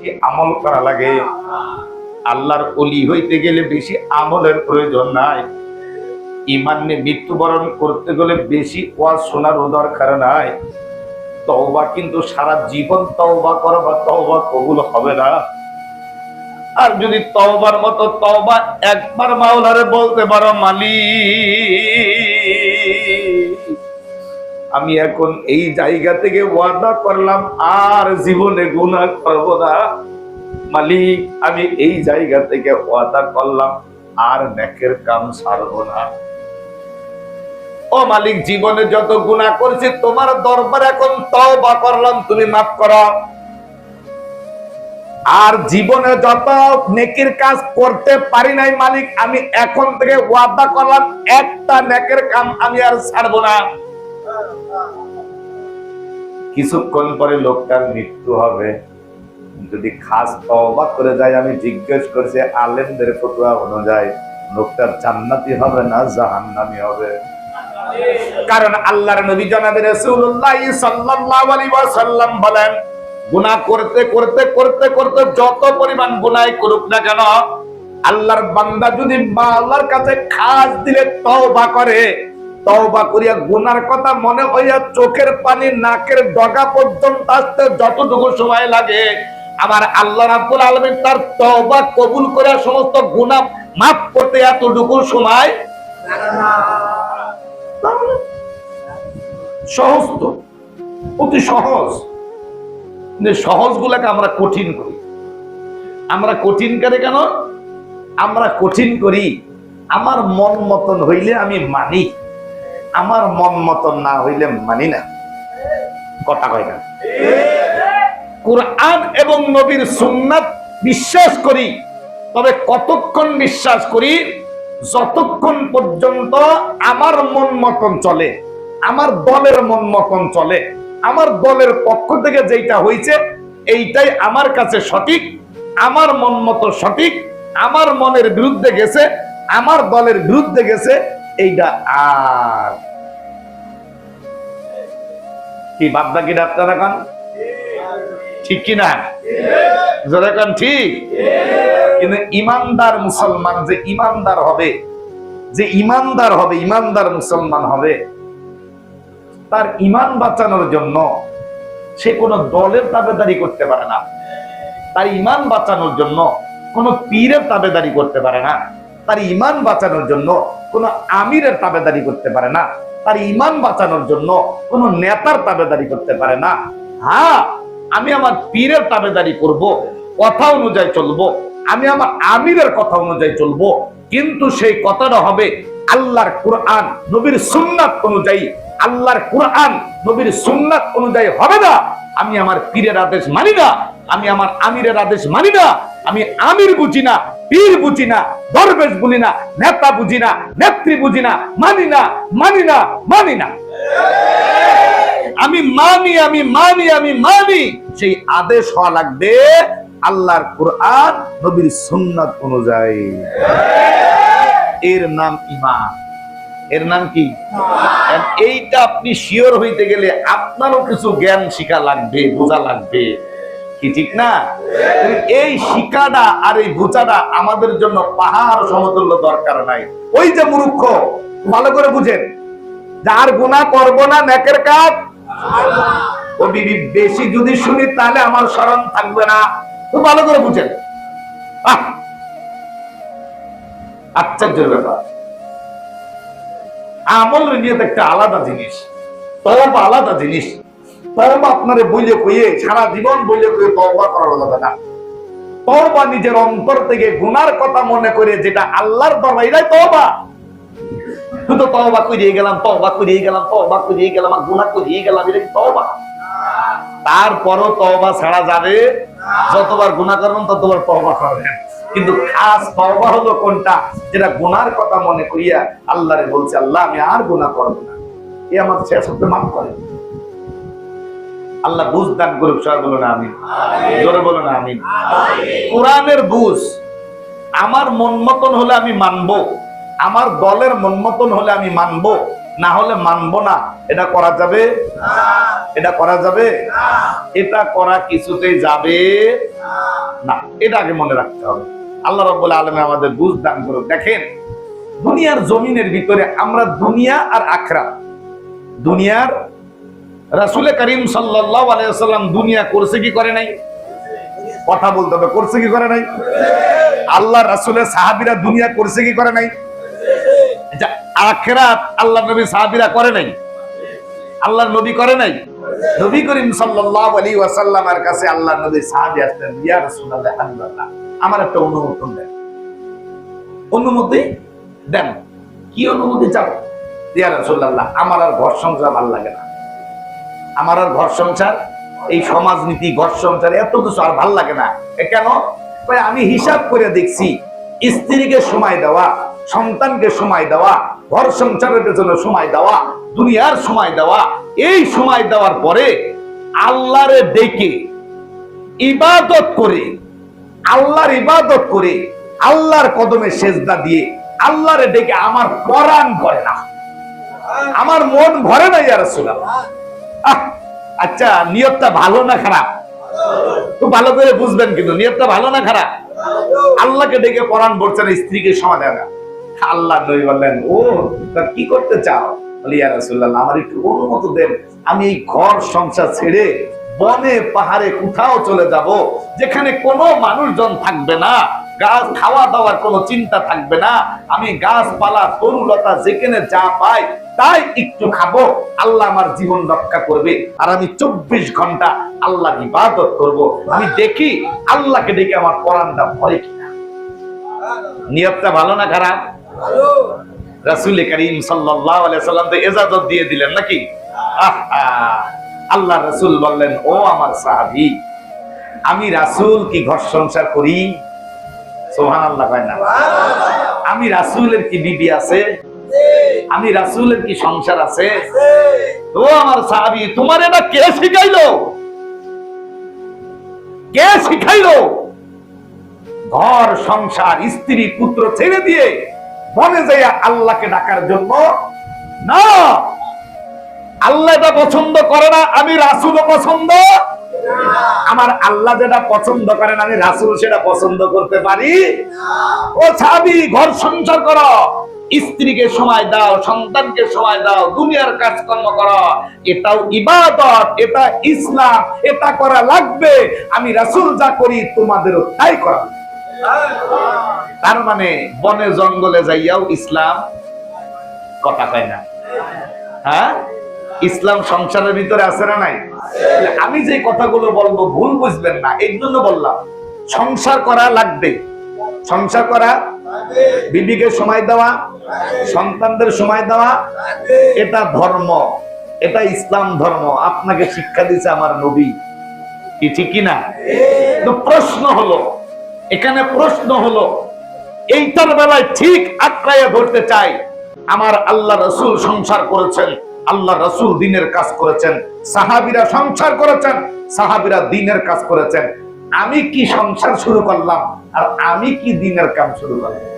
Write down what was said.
বেশি আমল করা লাগে? আল্লাহর অলি হইতে গেলে বেশি আমলের প্রয়োজন নাই। ইমান নিয়ে মৃত্যুবরণ করতে গেলে বেশি ওয়াজ শোনারও দরকার নাই। তওবা কিন্তু সারা জীবন তওবা করবা তওবা কবুল হবে না। আর যদি তওবার মতো তওবা একবার মাওলারে বলতে পারো মালিক আমি এখন এই জায়গা থেকে ওয়াদা করলাম, আর জীবনে গুনাহ করব না। মালিক, আমি এই জায়গা থেকে ওয়াদা করলাম, আর নেকের কাম ছাড়বো না। ও মালিক, জীবনে যত গুনাহ করেছি, তোমার দরবার এখন তওবা করলাম, তুমি মাফ করো। আর জীবনে যত নেকির কাজ করতে পারি নাই মালিক, আমি এখন থেকে ওয়াদা করলাম, একটা নেকের কাম আমি আর ছাড়বো না। কিছুক্ষণ পরে লোকটার মৃত্যু হবে। যদি খাস তওবা করে যায়, আমি জিজ্ঞেস করছি, আলেমদের ফতোয়া অনুযায়ী লোকটার জান্নাতি হবে না জাহান্নামি হবে? কারণ আল্লাহর নবী জনাবে, রাসূলুল্লাহ সাল্লাল্লাহু আলাইহি ওয়াসাল্লাম বলেন, গুনাহ করতে করতে করতে করতে যত পরিমাণ গুনাহ করুক না কেন, আল্লাহর বান্দা যদি আল্লাহর কাছে খাস দিলে তওবা করে তওবা করিয়া গুনার কথা মনে হইয়া চোখের পানি নাকের ডগা পর্যন্ত আসতে যতটুকু সময় লাগে, আমার আল্লাহ রাব্বুল আলামিন তার তওবা কবুল করে সমস্ত গুনাহ মাফ করতে এতটুকু সময় সহজ তো, অতি সহজ। সহজ গুলাকে আমরা কঠিন করি। আমরা কঠিন করে কেন? আমরা কঠিন করি। আমার মন মতন হইলে আমি মানি। আমার মন মতন না হইলে মানি না। কথা কয় না। কোরআন এবং নবীর সুন্নাত বিশ্বাস করি, তবে কতক্ষণ বিশ্বাস করি, যতক্ষণ পর্যন্ত আমার মন মতন চলে, আমার দলের মন মতন চলে, আমার দলের পক্ষ থেকে যেটা হয়েছে এইটাই আমার কাছে সঠিক, আমার মন মতো সঠিক, আমার মনের বিরুদ্ধে গেছে, আমার দলের বিরুদ্ধে গেছে এইটা আর। কি বাদদা কি ডাক্তার এখন? ঠিক কি না যারা ঠিক? কিন্তু ইমানদার মুসলমান যে ইমানদার হবে, যে ইমানদার হবে, ইমানদার মুসলমান হবে, তার ইমান বাঁচানোর জন্য সে কোনো দলের তাবেদারি করতে পারে না। তার ইমান বাঁচানোর জন্য কোনো পীরের তাবেদারি করতে পারে না। তার ইমান বাঁচানোর জন্য কোনো আমিরের তাবেদারি করতে পারে না। তার ইমান বাঁচানোর জন্য কোনো নেতার তাবেদারি করতে পারে না। হ্যাঁ আমি আমার পীরের তাবেদারি করব, কথা অনুযায়ী চলবো, আমি আমার আমিরের কথা অনুযায়ী চলবো, কিন্তু সেই কথাটা হবে আল্লাহর কোরআন, নবীর সুন্নাত অনুযায়ী আল্লাহর কোরআন, নবীর সুন্নাত অনুযায়ী হবে না। আমি আমার পীরের আদেশ মানি না। আমি আমার আমিরের আদেশ মানি না। আমি আমির বুঝি না, পীর বুঝি না, দরবেশ বুঝি না, নেতা বুঝি না, নেত্রী বুঝি না, মানি না মানি না মানি না। আমি মানি আমি মানি আমি মানি। সেই আদেশ হওয়া লাগবে আল্লাহর কোরআন, নবীর সুন্নাত অনুযায়ী। এর নাম ইমান এর নাম কি? এইটা আপনি শিওর হইতে গেলে আপনারও কিছু জ্ঞান শিখা লাগবে, বোঝা লাগবে। কি ঠিক না? এই শিকাটা আর এই বোঝাটা আমাদের জন্য পাহাড় সমতুল্য দরকার নাই। ওই যে মূর্খ, ভালো করে বুঝেন। যার গুণা করব না, নেকের কাজ? ও বিবি, বেশি যদি শুনি, তাহলে আমার স্মরণ থাকবে না। তো ভালো করে বুঝেন! আশ্চর্যের ব্যাপার। আমল নিয়ত একটা আলাদা জিনিস। তওবা আলাদা জিনিস। তওবা আপনারে বইলে কইয়ে সারা জীবন বইলে কইয়ে তওবা করা যাবে না। তওবা নিজের অন্তর থেকে গুনার কথা মনে করে যেটা আল্লাহর দরবারে তওবা। শুধু তওবা করিয়ে গেলাম, তওবা করিয়ে গেলাম, তওবা করিয়ে গেলাম, আর গুনাহ করিয়ে গেলাম, এটা কি তওবা? তারপরও তওবা ছাড়া যাবে? যতবার গুনাহ করবেন ততবার তওবা করবেন। কিন্তু খাস তওবা হলো কোনটা? যেটা গুনার কথা মনে করিয়া আল্লাহরে বলছে আল্লাহ আমি আর গুনাহ করব না। এ আমার শেষ হতে মাফ করে আল্লাহ বুঝ দান করুক সবাই বলো না আমি জোরে বলো না আমি কোরআনের বুঝ আমার মন মতন হলে আমি মানবো। আমার দলের মন মতন হলে আমি মানবো। না হলে মানবো না। এটা করা যাবে? এটা করা যাবে? এটা করা কিছুতেই যাবে না। এটা আগে মনে রাখতে হবে। আল্লাহ রব্বুল আলমে আমাদের বুঝ দান করুক। দেখেন দুনিয়ার জমিনের ভিতরে আমরা দুনিয়া আর আখরা দুনিয়ার রাসুলে করিম সাল্লাহ আলাইসাল্লাম দুনিয়া করছে কি করে নাই? কথা বলতে হবে করছে কি করে নাই? আল্লাহ রাসুলের সাহাবিরা দুনিয়া করছে কি করে নাই? আচ্ছা, আখেরাত আল্লাহ নবী সাহাবিরা করে নাই? আল্লাহ নবী করে নাই? নবী করিম সাল্লাল্লাহু আলাইহি ওয়াসাল্লামের কাছে আল্লাহ নবী সাহাবী আসলেন ইয়া রাসূলুল্লাহ আল্লাহ আমার একটা অনুমোদন দেন। অনুমতি দেন। কি অনুমতি চাও ইয়া আমার আর ঘর সংসার ভালো লাগে না। আমার আর ঘর সংসার, এই সমাজনীতি, ঘর সংসার এত কিছু আর ভালো লাগে না। কেন? আমি হিসাব করে দেখছি, স্ত্রীকে সময় দেওয়া, সন্তানকে সময় দেওয়া, ঘর সংসারের জন্য সময় দেওয়া, দুনিয়ার সময় দেওয়া, এই সময় দেওয়ার পরে আল্লাহরে ডেকে ইবাদত করে আল্লাহর ইবাদত করে আল্লাহর কদমে সেজদা দিয়ে আল্লাহরে ডেকে আমার পরাণ করে না। আমার মন ভরে না ইয়া রাসূলুল্লাহ। আচ্ছা নিয়তটা ভালো না খারাপ? খুব ভালো করে বুঝবেন কিন্তু, নিয়তটা ভালো না খারাপ? আল্লাহকে ডেকে পরাণ বলছেন স্ত্রীকে সময় দেয় না। আল্লাহ নবী বললেন, ও, তা কি করতে চাও? বলি, ইয়া আমার একটু অনুমতি দেন। আমি এই ঘর, সংসার ছেড়ে বনে পাহাড়ে কোথাও চলে যাব যেখানে কোনো মানুষজন থাকবে না গাছ খাওয়া দাওয়ার কোনো চিন্তা থাকবে না আমি গাছপালা তরুলতা যেখানে যা পাই তাই একটু খাব আল্লাহ আমার জীবন রক্ষা করবে। আর আমি চব্বিশ ঘণ্টা আল্লাহ ইবাদত করব। আমি দেখি আল্লাহকে ডেকে আমার কোরআনটা ভরে কিনা। নিয়তটা ভালো না খারাপ? রাসুল করিম আলাইহি সাল্লাম তো ইজাজত দিয়ে দিলেন নাকি? আহা, আল্লাহ রাসূল বললেন, ও আমার সাহাবী, আমি রাসূল কি ঘর সংসার করি? সুবহানাল্লাহ কয় না। আমি রাসূলের কি বিবি আছে? আমি রাসূলের কি সংসার আছে? ও আমার সাহাবী, তোমার এটা কে শিখাইলো? কে শিখাইলো? ঘর সংসার, স্ত্রী, পুত্র ছেড়ে দিয়ে বনে যাইয়া আল্লাহকে ডাকার জন্য না। আল্লাহ এটা পছন্দ করে না, আমি রাসুলও পছন্দ। আমার আল্লাহ যেটা পছন্দ করেন, আমি রাসুল সেটা পছন্দ করতে পারি। ও ছাবি, ঘর সংসার করো। স্ত্রীকে সময় দাও, সন্তানকে সময় দাও, দুনিয়ার কাজকর্ম করো। এটাও ইবাদত, এটা ইসলাম, এটা করা লাগবে। আমি রাসুল যা করি, তোমাদেরও তাই করা। তার মানে বনে জঙ্গলে যাইয়াও ইসলাম কথা কয় না? হ্যাঁ? ইসলাম সংসারের ভিতরে আছে না নাই? আমি যে কথাগুলো বলব, ভুল বুঝবেন না। এই জন্য বললাম, সংসার করা লাগবে। সংসার করা বিবিকে সময় দেওয়া, সন্তানদের সময় দেওয়া, এটা ধর্ম। এটা ইসলাম ধর্ম। আপনাকে শিক্ষা দিছে আমার নবী। কি ঠিক কিনা তো প্রশ্ন হলো, এখানে প্রশ্ন হলো, এইটার বেলায় ঠিক আক্রাইয়া ধরতে চাই। আমার আল্লাহ রসুল সংসার করেছেন। আল্লাহ রসুল দিনের কাজ করেছেন, সাহাবিরা সংসার করেছেন, সাহাবিরা দিনের কাজ করেছেন। আমি কি সংসার শুরু করলাম আর আমি কি দিনের কাজ শুরু করলাম?